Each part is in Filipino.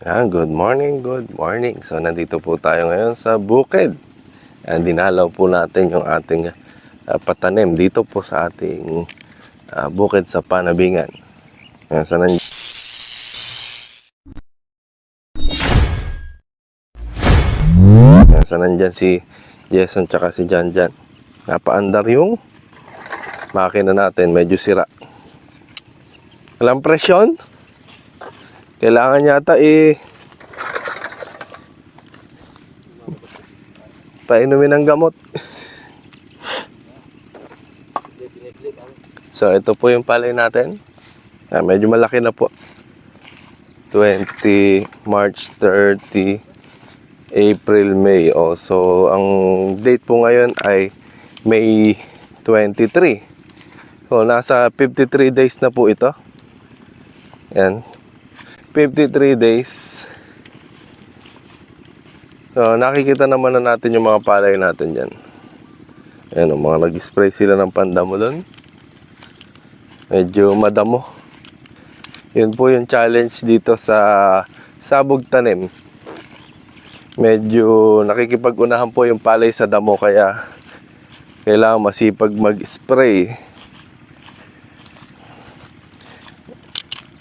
Yan, good morning, good morning. So, nandito po tayo ngayon sa bukid. Yan, dinalaw po natin yung ating ah, patanim dito po sa ating ah, bukid sa Panabingan. Yan, so, nan- Yan, so, nandyan si Jason tsaka si Jan Jan. Napaandar yung makina natin, medyo sira. Walang presyon. Kailangan yata eh painumin ng gamot. So ito po yung palay natin. Ah, medyo malaki na po. 20 March 30 April May. Oh, so ang date po ngayon ay May 23. So nasa 53 days na po ito. Yan. 53 days. So, nakikita naman na natin yung mga palay natin dyan. Ayan, oh, mga nag-spray sila ng pandamo doon. Medyo madamo. Yun po yung challenge dito sa sabog tanim. Medyo nakikipag-unahan po yung palay sa damo kaya kailangan masipag mag-spray.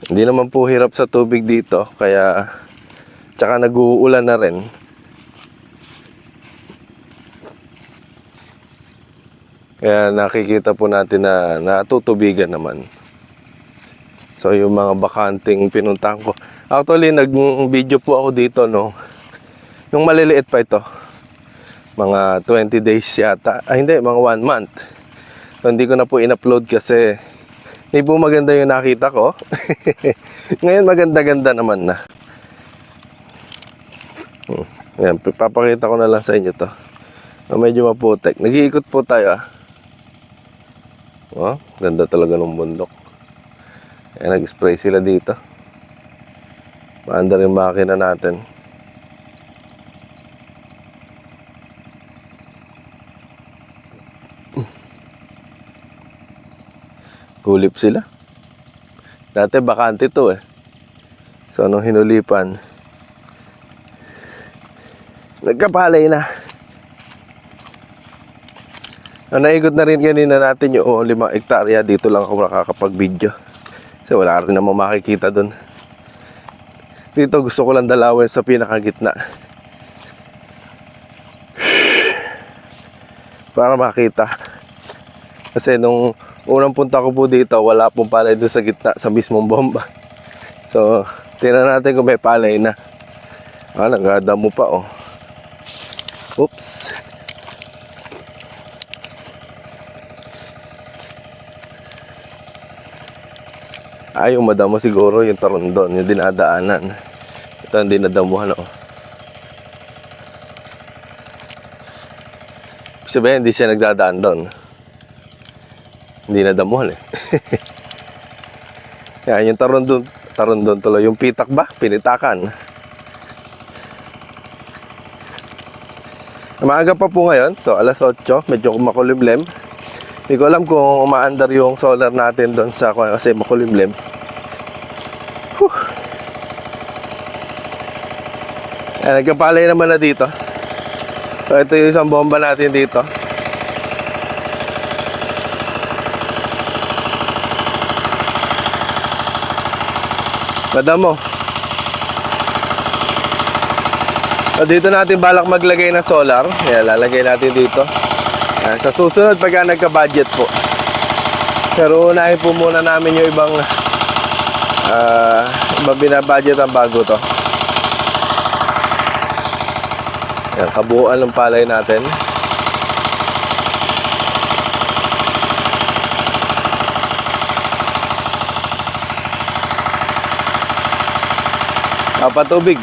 Hindi naman po hirap sa tubig dito, kaya tsaka nag-uulan na rin. Kaya nakikita po natin na natutubigan naman. So yung mga bakanting pinuntahan ko. Actually, nag-video po ako dito no. Nung maliliit pa ito. Mga 20 days yata. Ah, hindi, mga 1 month. So, hindi ko na po in-upload kasi hindi po maganda yung nakita ko. Ngayon maganda-ganda naman na. Hmm. Yan, papakita ko na lang sa inyo to. Oh, medyo maputek. Nag-iikot po tayo ah. Oh, ganda talaga ng bundok. Ayan, nag-spray sila dito. Maanda rin makina natin. Kulip sila. Dati bakante to eh. So, anong hinulipan? Nagkapalay na. Ah, naikot na rin kanina natin yung limang hektarya. Dito lang ako nakakapag-video. Kasi wala rin namang makikita doon. Dito gusto ko lang dalawin sa pinakagitna. Para makita. Kasi nung unang punta ko po dito, wala pong palay doon sa gitna, sa mismong bomba. So, tingnan natin kung may palay na. Ah, nagdamo pa oh. Oops. Ay, yung madamo siguro yung tarondon, yung dinadaanan. Ito ang dinadamuhan oh. Sabihin, hindi siya nagdadaan doon. Hindi nadamuhan eh. Yan, yung tarondon, tarondon tuloy. Yung pitak ba? Pinitakan. Maaga pa po ngayon, so alas 8, medyo makulimlim. Hindi ko alam kung umaandar yung solar natin doon sa kasi makulimlim. Whew. Ayan, nagkapalay naman na dito. So ito yung isang bomba natin dito. Madamo. So dito natin balak maglagay ng solar. Kaya lalagay natin dito. Ayan, sa susunod pagka nagka-budget po. Pero unahin po muna namin yung ibang uh, ibang binabudget ang bago to. Ayan, kabuuan ng palay natin. Kapatubig.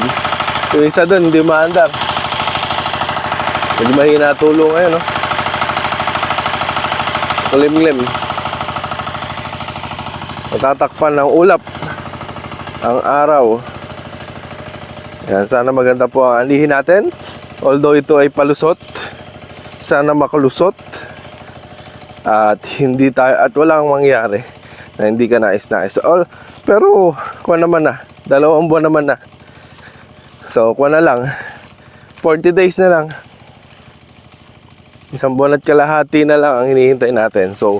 Yung isa doon, hindi maandar. Hindi mahina tulong ngayon, no? Kulimlim. Natatakpan ng ulap ang araw. Yan, sana maganda po ang anihin natin. Although ito ay palusot, sana makalusot. At hindi tayo, at walang mangyari na hindi ka nais-nais. All, pero, kuha naman na. Dalawang buwan naman na. So, kuha na lang. 40 days na lang. Isang buwan at kalahati na lang ang hinihintay natin. So,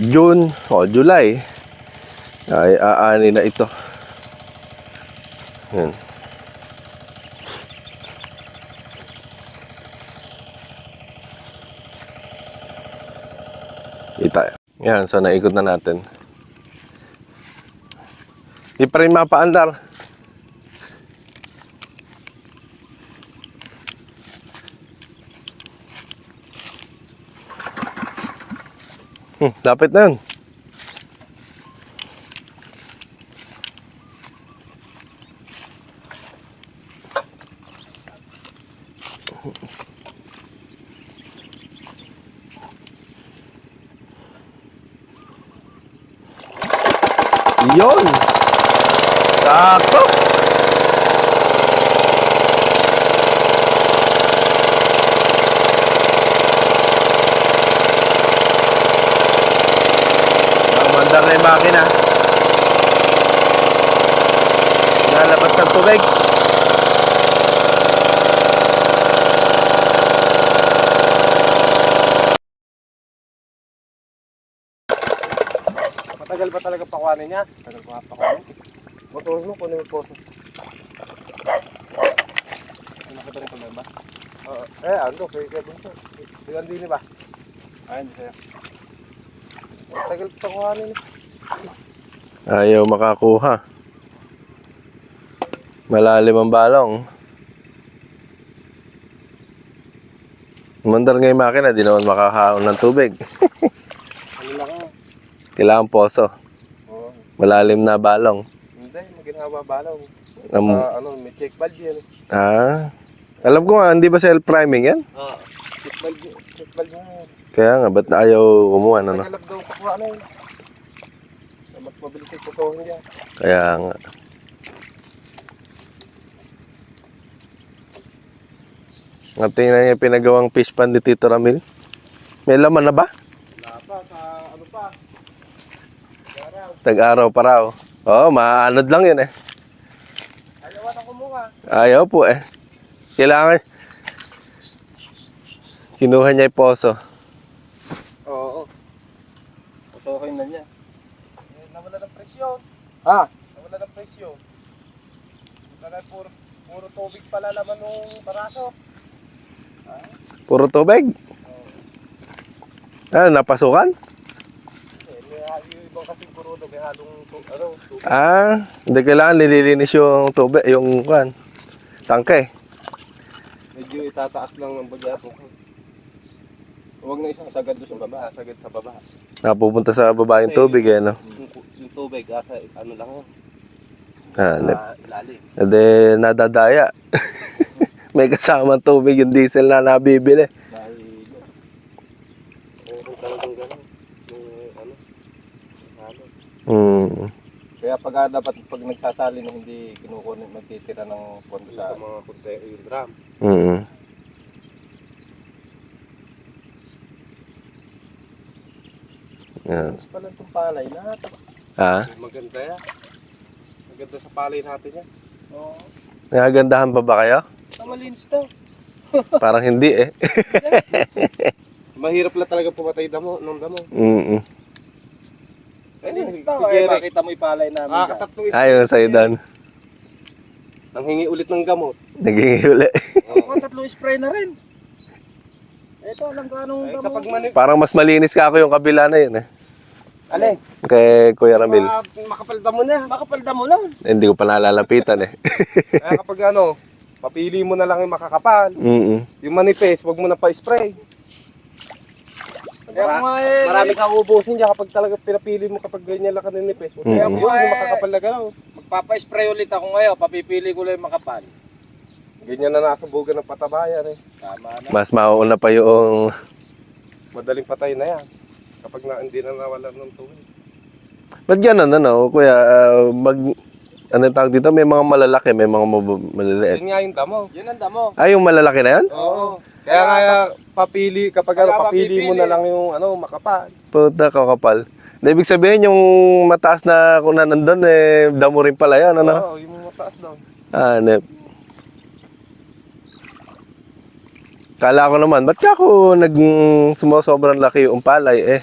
June o July ay aani na ito. Yan. Ita. Yan, so naikot na natin. Di pa rin mapaandar. Hmm, lapit na yun. Sakto! Mandar na yung makina. Nalabas ng tubig. Matagal ba talaga pakuhanin niya? Tagal ko nga pakuhanin. Motorin mo, kunin mo po. Nakita rin ko na ba? Oo. Eh, ando, kay Kevin siya. Ilan din ba? Ay, hindi sa'yo. Matagal pa pakuhanin niya. Ayaw makakuha. Malalim ang balong. Mandar nga yung makina, di naman makakaon ng tubig. Kailangan poso. Malalim na balong. Hindi, maginawa balaw. Um, Ah, ano, may check valve yan. ah, alam ko nga, hindi ba self-priming yan? Oo. Check valve, check valve yan. Kaya nga, ba't ayaw kumuha, ano? Tagalab daw pakuha na yun. Mas mabilis yung tutuhin niya. Kaya nga. Nga tingnan niya pinagawang fish pan ni Tito Ramil. May laman na ba? Wala pa, sa ano pa. Garaw. Tag-araw pa raw. Oo, maanod lang yun eh. Ayaw na kumuha. Ayaw po eh. Kailangan. Kinuha niya yung poso. Oo. Pusokin na niya. Eh, nawala ng presyo. Ha? Nawala ng presyo. Puro, puro tubig pala naman nung baraso. Puro tubig. Ah, napasukan? Eh. Ah, hindi kailangan nililinis yung tubig, yung kan. Tangke. Medyo itataas lang ng bagyat mo. Huwag na isang sagad doon sa baba, sagad sa baba. Napupunta sa baba yung tubig eh, no? Yung, yung tubig, asa, ano lang yun, Ah, sa ilalim. Ede, nadadaya. May kasama tubig yung diesel na nabibili. Hmm. Kaya pag ah, dapat pag nagsasali na hindi kinukunin, magtitira ng pondo sa, mga kunti, yung drum. Mm. Yan. Mas pala itong palay na. Ha? Maganda yan. Maganda sa palay natin yan. Oo. Nagagandahan pa ba kayo? Tamalinis to. Parang hindi eh. Mahirap lang talaga pumatay damo, nung damo. Mm Eh, si Jerry. Makita mo yung palay namin. Ah, katatlong isa. Ayun sa'yo doon. Nang hingi ulit ng gamot. Naging huli. Oo, tatlong spray na rin. Ito, alam ko anong gamot. Kapag mani... Parang mas malinis ka ako yung kabila na yun eh. Alin? Kay Kuya Ramil. Ah, makapalda mo na. Makapalda mo lang. Hindi ko pa nalalapitan eh. Kaya kapag ano, papili mo na lang yung makakapal. Mm Yung manipis, wag mo na pa-spray. Kaya nga eh, Marami kang ubusin dyan kapag talaga pinapili mo kapag ganyan lang ka ninipis. Mm. Kaya Mm. mo yun, yung makakapal na galaw. magpapa-spray ulit ako ngayon, papipili ko lang yung makapal. Ganyan na nasubugan ng patabayan eh. Tama na. Mas mauuna pa yung... Madaling patay na yan. Kapag na, hindi na nawalan ng tubig. Ba't ganun ano? Kuya, ah, mag ano tawag dito? May mga malalaki, may mga mab- maliliit. Yun nga yung damo. Yun ang damo. Ay, yung malalaki na yan? Oo. Kaya nga, papili, kapag ano, papili mo na lang yung ano, makapal. Puta, kakapal. Na ibig sabihin, yung mataas na kung na nandun, eh, damo rin pala yan, ano? Oo, yung mataas daw. Ah, nep. Kala ko naman, ba't ka ako nag sumasobrang laki yung palay eh?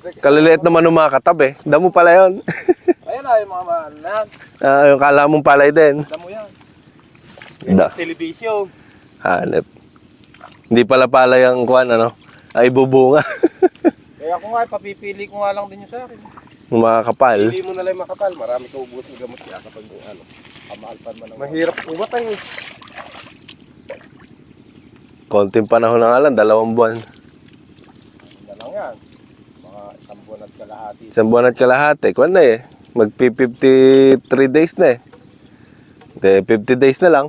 Kaliliit naman ng mga katabi. Damo pala yun. Ayan na yung mga na yan. Ah, yung kala mong palay din. Alam mo yan. Da. Television. Hanep. Hindi pala palay ang kuwan, ano? Ay bubunga. Kaya ako nga, papipili ko nga lang din yung sa akin. Yung mga kapal. Pili mo na lang yung makapal. Marami ka ubusin gamot kaya kapag yung ano. Kamalpan man ang Mahirap umatay eh. Konting panahon na nga lang, dalawang buwan. na lang yan. Mga isang buwan at kalahati. Isang buwan at kalahati. Kuwan na eh. Magpi-53 days na eh. De, 50 days na lang.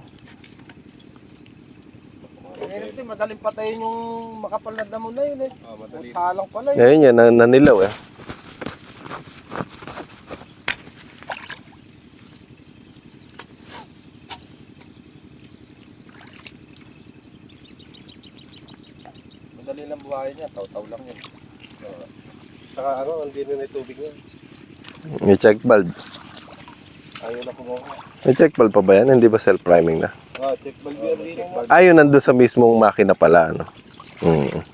Din, madaling patayin yung makapal na damo na yun eh. Ah, madali. Halang pala yun. Ngayon yan, nan- nanilaw eh. Madali lang buhayin niya, taw-taw lang yun. Saka ano, hindi na yung tubig niya. Yung check valve. Ayaw na kumuha. Yung check valve pa ba yan? Hindi ba self-priming na? Ah, check valve yan din yung Ah, yun nandun sa mismong makina pala, ano? Mm.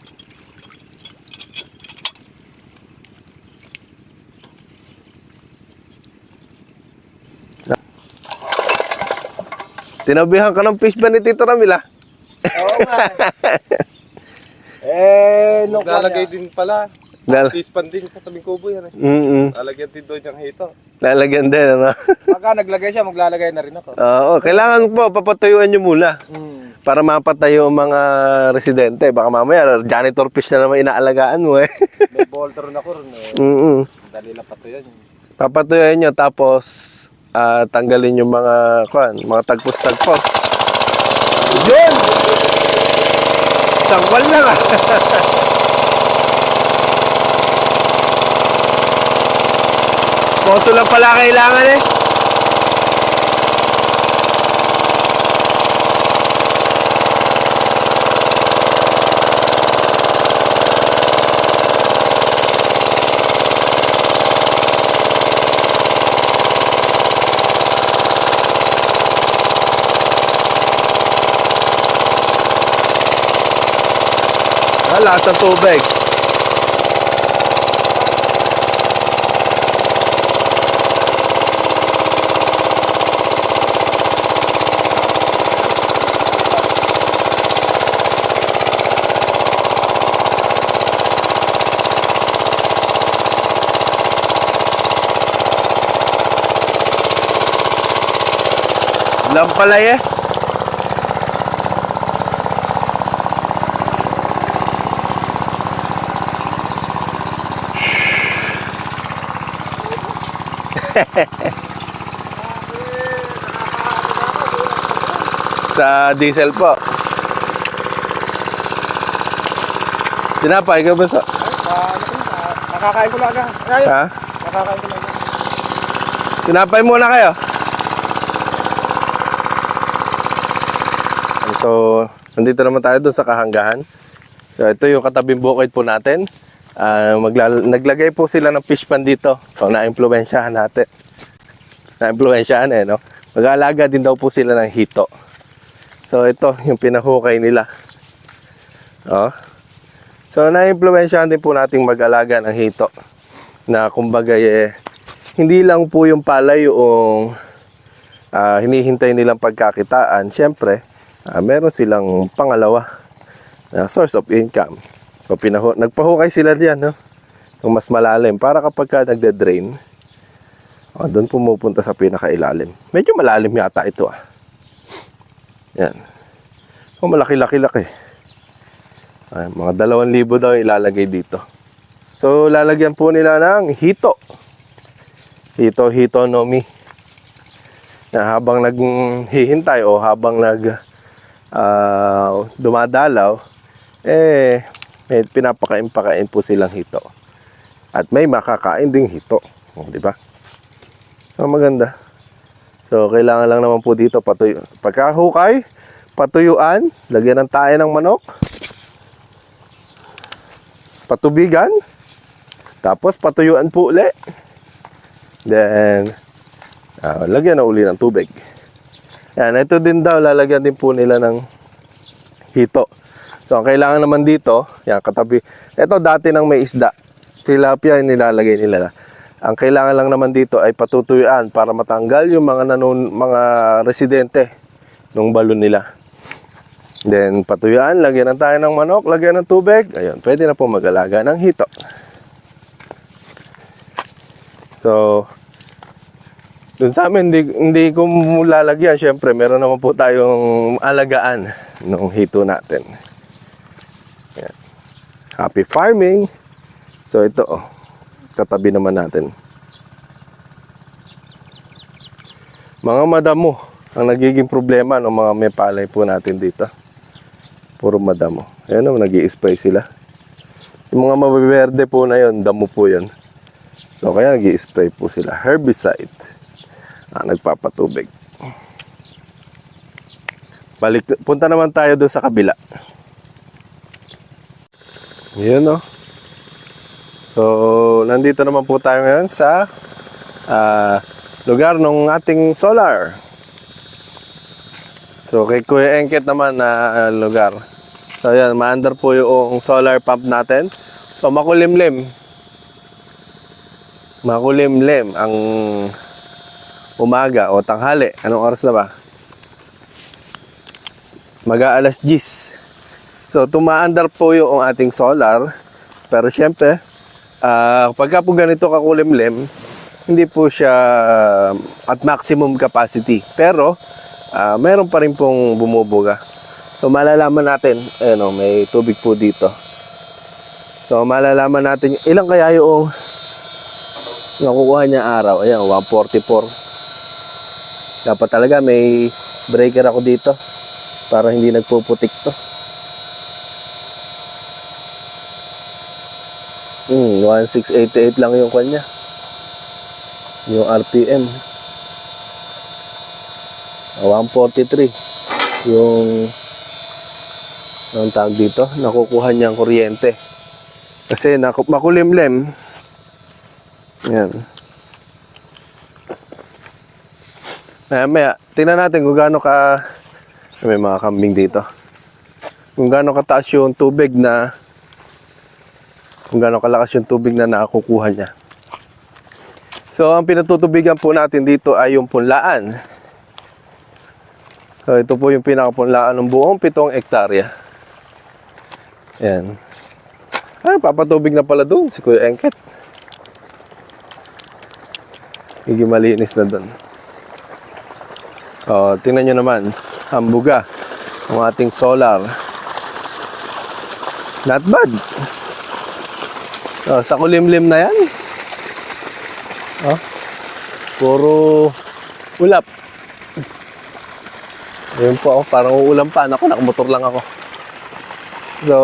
Tinabihan ka ng fish ba ni Tito Ramil, ah? Oo nga. eh, nung Lalagay din pala. Lal- Tispan din sa tabing kubo yan eh. Mm-mm. Lalagyan din doon yung hito. Lalagyan din, ano? Pagka naglagay siya, maglalagay na rin ako. Oo, kailangan po, papatuyuan nyo muna. Hmm. Para mapatayo ang mga residente. Baka mamaya, janitor fish na naman inaalagaan mo, eh. May bolter na ko rin eh. Mm-mm. Dali lang pato yan. Papatuyuan nyo, tapos ah, tanggalin yung mga, kuan, mga tagpos-tagpos. Yun! Sangwal lang ah! Poso lang pala kailangan eh. Ah, lakas ng tubig. Lampalay eh. Sa diesel po. Tinapay ka ba sa... Nakakain ko lang. Ay, Ha? nakakain ko lang. Tinapay muna kayo. So, nandito naman tayo dun sa kahanggahan. So, ito yung katabing bukid po natin. Maglal- naglagay po sila ng fish pan dito. So, na-impluensyahan natin. Na-impluensyahan eh, no? Mag-aalaga din daw po sila ng hito. So, ito yung pinahukay nila. Oh. So, na-impluensyahan din po nating mag-alaga ng hito. Na kumbaga eh, hindi lang po yung palay yung ah, hinihintay nilang pagkakitaan. Siyempre, ah, meron silang pangalawa na source of income. So, pinahu nagpahukay sila diyan, no? Yung mas malalim. Para kapag ka nagde-drain, oh, doon pumupunta sa pinakailalim. Medyo malalim yata ito, ah. Yan. Oh, malaki-laki-laki. Ay, mga dalawang libo daw yung ilalagay dito. So, lalagyan po nila ng hito. Hito, hito nomi. Na habang naghihintay o habang nag ah, dumadalaw, eh, may pinapakain-pakain po silang hito. At may makakain ding hito. O, di ba? So, maganda. So, kailangan lang naman po dito patuyo. Pagkahukay, patuyuan, lagyan ng tae ng manok, patubigan, tapos patuyuan po uli. Then, ah, lagyan na uli ng tubig. Yan, ito din daw, lalagyan din po nila ng hito. So, ang kailangan naman dito, yan, katabi. Ito dati nang may isda. Tilapia yung nilalagay nila. Ang kailangan lang naman dito ay patutuyuan para matanggal yung mga nanon, mga residente ng balon nila. Then, patuyuan, lagyan ng tayo ng manok, lagyan ng tubig. Ayun, pwede na po mag-alaga ng hito. So, dun sa amin, hindi, hindi ko lalagyan. Siyempre, meron naman po tayong alagaan ng hito natin. Yan. Happy farming! So, ito, oh, katabi naman natin. Mga madamo ang nagiging problema ng mga may palay po natin dito. Puro madamo. Ayan naman, nag spray sila. Yung mga mabiberde po na yon damo po yon. So, kaya nag spray po sila. Herbicide. Ah, nagpapatubig. Balik, punta naman tayo doon sa kabila. Yun, no? So, nandito naman po tayo ngayon sa ah, lugar ng ating solar. So, kay Kuya Engket naman na lugar. So, yan, maandar po yung solar pump natin. So, makulimlim. Makulimlim ang umaga o tanghali. Anong oras na ba? Maga alas 10. So, tumaandar po yung ating solar. Pero syempre, ah pagka po ganito kakulimlim, hindi po siya at maximum capacity. Pero, ah meron pa rin pong bumubuga. So, malalaman natin, ano, may tubig po dito. So, malalaman natin, ilang kaya yung nakukuha niya araw. Ayan, 144. Dapat talaga may breaker ako dito para hindi nagpuputik to. Hmm, 1688 lang yung kanya. Yung RPM. Ah, 143. Yung anong tawag dito? Nakukuha niyang kuryente. Kasi naku- makulimlim. Yan. Maya, maya, tingnan natin kung gaano ka may mga kambing dito. Kung gaano kataas yung tubig na kung gaano kalakas yung tubig na nakukuha niya. So, ang pinatutubigan po natin dito ay yung punlaan. So, ito po yung pinakapunlaan ng buong pitong ektarya. Yan. Ay, papatubig na pala doon si Kuya Engket. Higi malinis na doon. Oh, tingnan nyo naman, ang buga ng ating solar. Not bad. Oh, sa kulimlim na yan. Oh, puro ulap. Ayun po ako, parang uulam pa. Ako, nakamotor lang ako. So,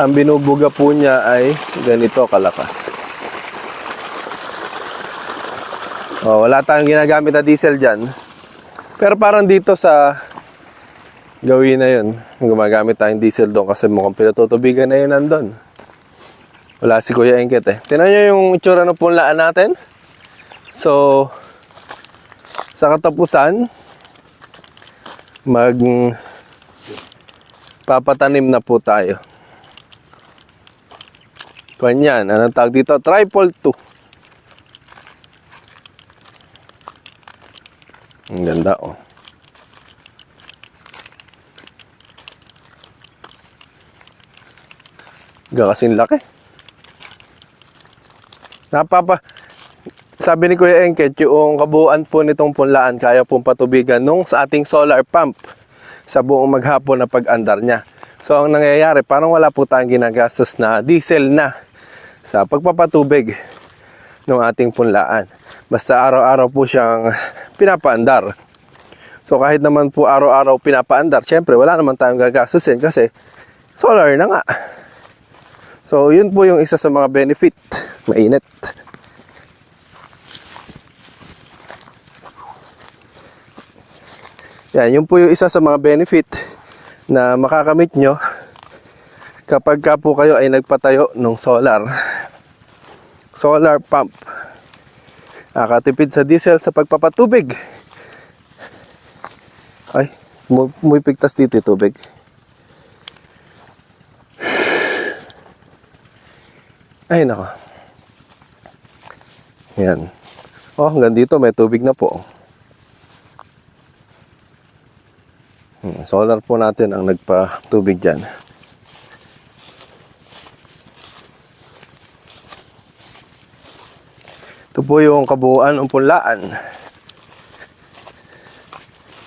ang binubuga po niya ay ganito kalakas. Oh, wala tayong ginagamit na diesel dyan. Pero parang dito sa gawin na yun, gumagamit tayong diesel doon kasi mukhang pinatutubigan na yun nandun. Wala si Kuya Engket eh. Tingnan nyo yung itsura ng punlaan natin. So, sa katapusan, mag papatanim na po tayo. Kanyan, anong tawag dito? Triple 2. Ang ganda oh. Gakasing laki. Napapa sabi ni Kuya Engket, yung kabuuan po nitong punlaan kaya pong patubigan nung sa ating solar pump sa buong maghapon na pag-andar niya. So ang nangyayari, parang wala po tayong ginagastos na diesel na sa pagpapatubig ng ating punlaan. Basta araw-araw po siyang pinapaandar. So kahit naman po araw-araw pinapaandar, syempre wala naman tayong gagastusin kasi solar na nga. So yun po yung isa sa mga benefit. Mainit. Yan, yun po yung isa sa mga benefit na makakamit nyo kapag ka po kayo ay nagpatayo ng solar. Solar pump. Nakatipid sa diesel sa pagpapatubig. Ay, muy pigtas dito yung tubig. Ay, nako. Yan. Oh, hanggang dito may tubig na po. Hmm, solar po natin ang nagpa-tubig dyan. Ito po yung kabuuan ng punlaan.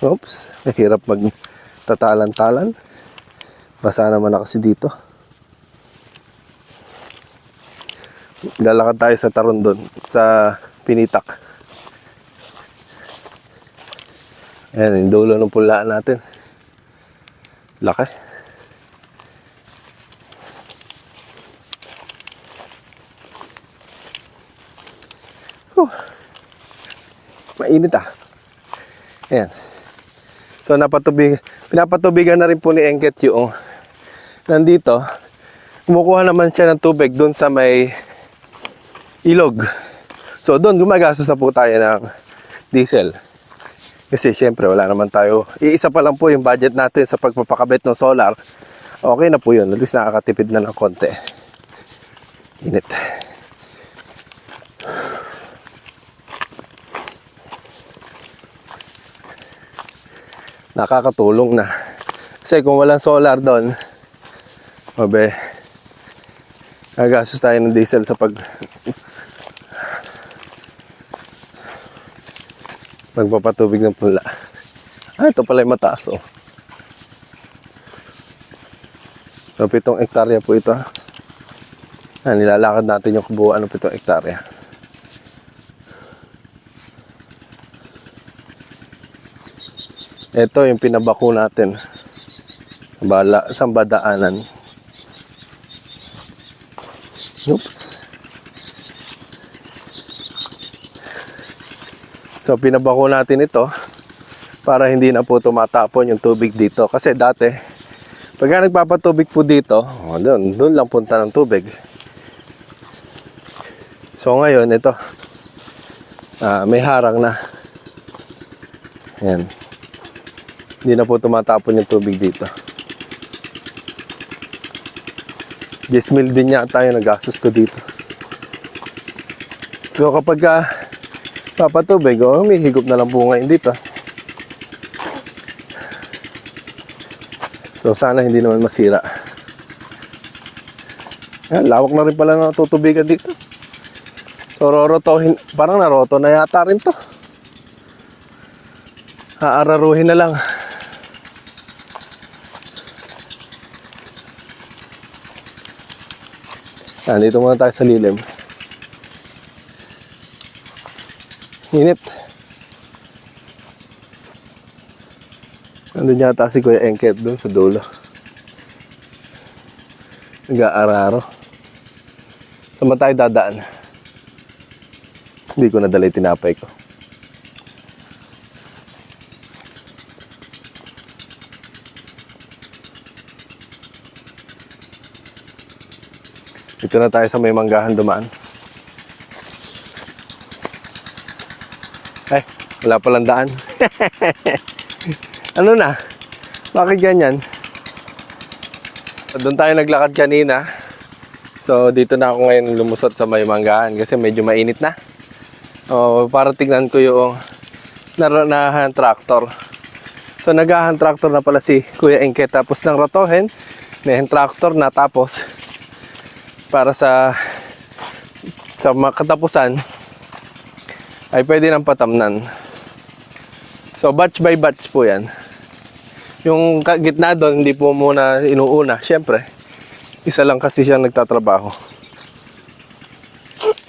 Oops, hirap magtatalan-talan. Basa naman na kasi dito. Lalakad tayo sa Tarondon, sa Pinitak. Ayan, yung dulo ng pulaan natin. Laki. Mainit ah. Ayan. So napatubig, pinapatubigan na rin po ni Engket yung nandito. Kumukuha naman siya ng tubig doon sa may ilog. So doon gumagastos na po tayo ng diesel. Kasi syempre wala naman tayo. Iisa pa lang po yung budget natin sa pagpapakabit ng solar. Okay na po yun. At least nakakatipid na ng konti. Init. Nakakatulong na. Kasi kung walang solar doon, mabe, gagastos tayo ng diesel sa pag magpapatubig ng pula. Ah, ito pala yung mataas oh. So, pitong hektarya po ito. Ah, nilalakad natin yung kabuuan ng pitong hektarya. Ito yung pinabako natin. Bala, sa badaanan. Oops. So pinabako natin ito para hindi na po tumatapon yung tubig dito. Kasi dati, pagka nagpapatubig po dito, oh, doon, doon lang punta ng tubig. So ngayon, ito, ah, may harang na. Ayan. Hindi na po tumatapon yung tubig dito. 10 mil din yata yung nagastos ko dito. So kapag ka papatubig, oh, may higop na lang po ngayon dito. So sana hindi naman masira. Ayan, lawak na rin pala ng tutubigan dito. So rorotohin, parang naroto na yata rin to. Aararuhin na lang. Yan, dito muna tayo sa lilim. Init. Nandun yata si Kuya Engket doon sa dulo. Nag-aararo. Saan ba tayo dadaan? Hindi ko nadala yung tinapay ko. Dito na tayo sa may manggahan dumaan. Ay, wala palang daan. ano na? Bakit ganyan? Doon tayo naglakad kanina. So, dito na ako ngayon lumusot sa may manggahan kasi medyo mainit na. Oh, para tingnan ko yung naranahan tractor. So, nagahan tractor na pala si Kuya Engke tapos ng rotohen. May tractor na tapos para sa sa mga katapusan ay pwede nang patamnan. So batch by batch po yan. Yung gitna doon, hindi po muna inuuna. Siyempre, isa lang kasi siyang nagtatrabaho.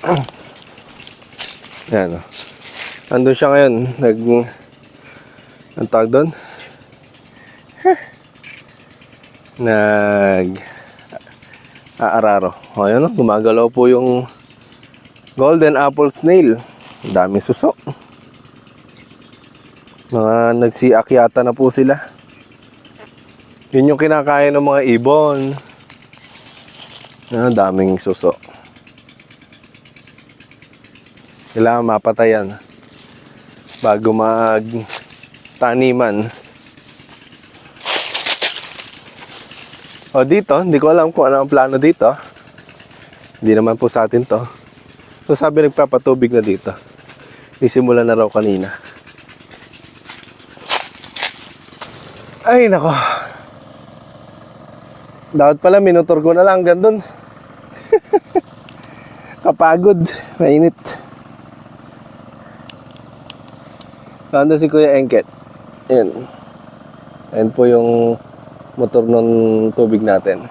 Yan o. Andun siya ngayon. Nag... Ang tawag doon? Nag aararo. O yan o, gumagalaw po yung golden apple snail. Ang daming suso. Mga nagsiak yata na po sila. Yun yung kinakain ng mga ibon. Ang daming suso. Kailangan mapatayan bago mag taniman. O dito, hindi ko alam kung ano ang plano dito. Hindi naman po sa atin to. So sabi nagpapatubig na dito. Isimula na raw kanina. Ay, nako. Dapat pala minutor ko na lang hanggang. Kapagod. Mainit. Nandun si Kuya Engket. Yan. Ayan po yung motor ng tubig natin.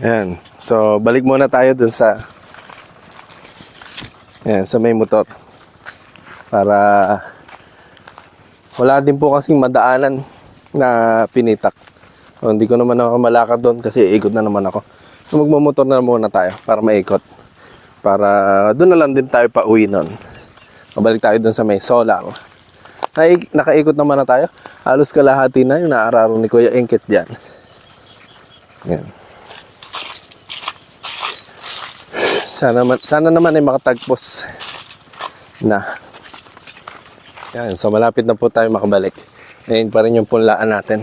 Ayan. So, balik muna tayo dun sa Ayan, sa may motor. Para wala din po kasing madaanan na pinitak. So, hindi ko naman ako malakad doon kasi ikot na naman ako. So, magmamotor na muna tayo para maikot. Para doon na lang din tayo pa uwi nun. Mabalik tayo doon sa may solar. Naik- nakaikot naman na tayo. Halos kalahati na yung naararo ni Kuya Engket dyan. Yan. Sana, man, sana naman ay makatagpos na. Yan, so malapit na po tayo makabalik. Ngayon pa rin yung punlaan natin.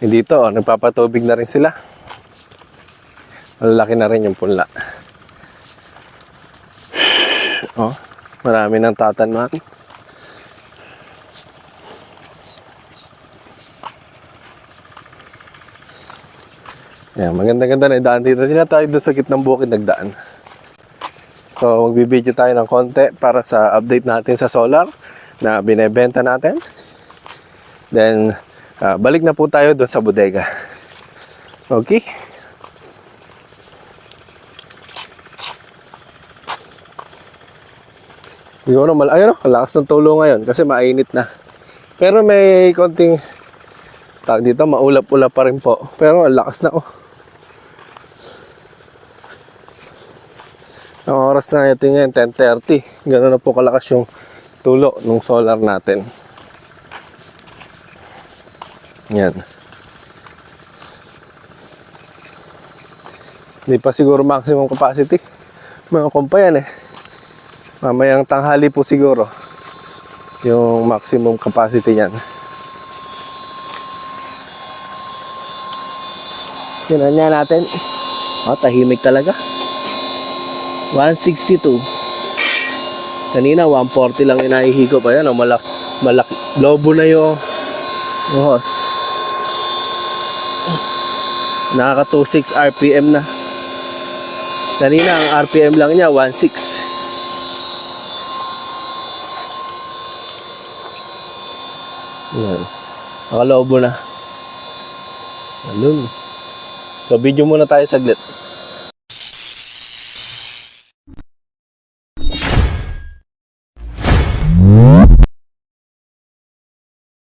Eh, Dito, oh, nagpapatubig na rin sila. Malalaki na rin yung punla. Oh, marami ng tatanman. Yan, maganda-ganda na yung daan dito. Hindi na tayo doon sa gitnang bukid nagdaan. So, magbibideo tayo ng konti para sa update natin sa solar na binebenta natin. Then, ah, balik na po tayo doon sa bodega. Okay? Siguro mal ayun, ang lakas ng tulo ngayon kasi mainit na. Pero may konting tawag dito, maulap-ulap pa rin po. Pero ang lakas na oh. Ang oras na ito ngayon, 10.30. Gano'n na po kalakas yung tulo ng solar natin. Yan. Hindi pa siguro maximum capacity. Mga kompa yan eh. Mamayang tanghali po siguro yung maximum capacity niyan. Niya natin. Oh, tahimik talaga. 162. Kanina 140 lang yung nahihigop. Ayan, oh, malak malak lobo na yung, yung hose. Nakaka 26 RPM na. Kanina ang RPM lang niya 16. Yan. Nakalobo na. Alun. So, video muna tayo saglit.